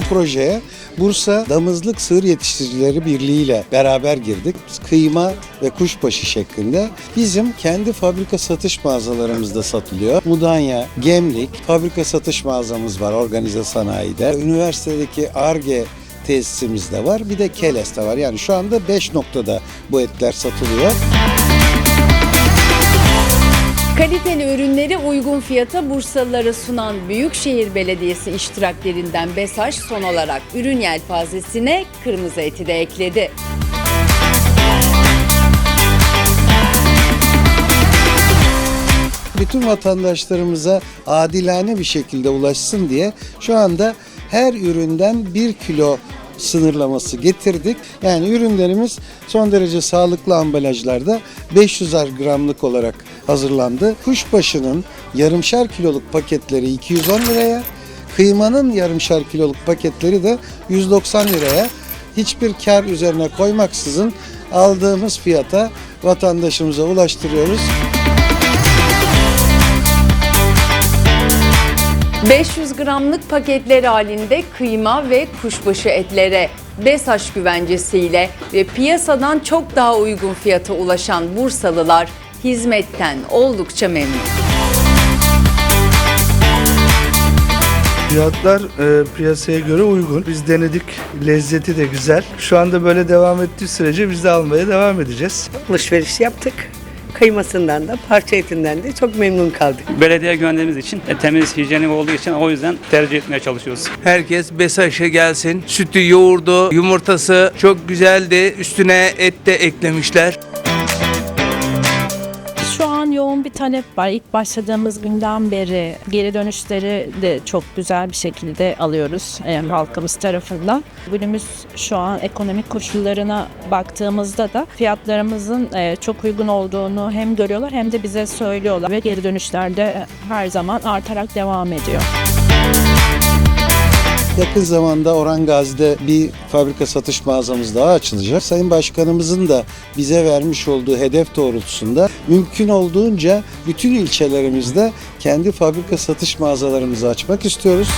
projeye Bursa Damızlık Sığır Yetiştiricileri Birliği ile beraber girdik. Kıyma ve kuşbaşı şeklinde bizim kendi fabrika satış mağazalarımızda satılıyor. Mudanya, Gemlik fabrika satış mağazamız var organize sanayide. Üniversitedeki ARGE tesisimiz de var. Bir de Keles de var. Yani şu anda 5 noktada bu etler satılıyor. Kaliteli ürünleri uygun fiyata Bursalılara sunan Büyükşehir Belediyesi iştiraklerinden BESAŞ son olarak ürün yelpazesine kırmızı eti de ekledi. bütün vatandaşlarımıza adilane bir şekilde ulaşsın diye şu anda her üründen bir kilo sınırlaması getirdik. Yani ürünlerimiz son derece sağlıklı ambalajlarda 500 gramlık olarak hazırlandı. Kuşbaşının yarımşar kiloluk paketleri 210 liraya, kıymanın yarımşar kiloluk paketleri de 190 liraya hiçbir kar üzerine koymaksızın aldığımız fiyata vatandaşımıza ulaştırıyoruz. 500 gramlık paketler halinde kıyma ve kuşbaşı etlere BESAŞ güvencesiyle ve piyasadan çok daha uygun fiyata ulaşan Bursalılar hizmetten oldukça memnun. Fiyatlar e, piyasaya göre uygun. Biz denedik. Lezzeti de güzel. Şu anda böyle devam ettiği sürece biz de almaya devam edeceğiz. alışveriş yaptık. Kıymasından da parça etinden de çok memnun kaldık. belediye güvendiğimiz için e, temiz, hijyenik olduğu için o yüzden tercih etmeye çalışıyoruz. Herkes Besaş'a gelsin. Sütü, yoğurdu, yumurtası çok güzeldi. Üstüne et de eklemişler. Yoğun bir talep var. İlk başladığımız günden beri geri dönüşleri de çok güzel bir şekilde alıyoruz e, halkımız tarafından. Günümüz şu an ekonomik koşullarına baktığımızda da fiyatlarımızın e, çok uygun olduğunu hem görüyorlar hem de bize söylüyorlar ve geri dönüşlerde her zaman artarak devam ediyor. Yakın zamanda Orhan Gazi'de bir fabrika satış mağazamız daha açılacak. Sayın Başkanımızın da bize vermiş olduğu hedef doğrultusunda mümkün olduğunca bütün ilçelerimizde kendi fabrika satış mağazalarımızı açmak istiyoruz.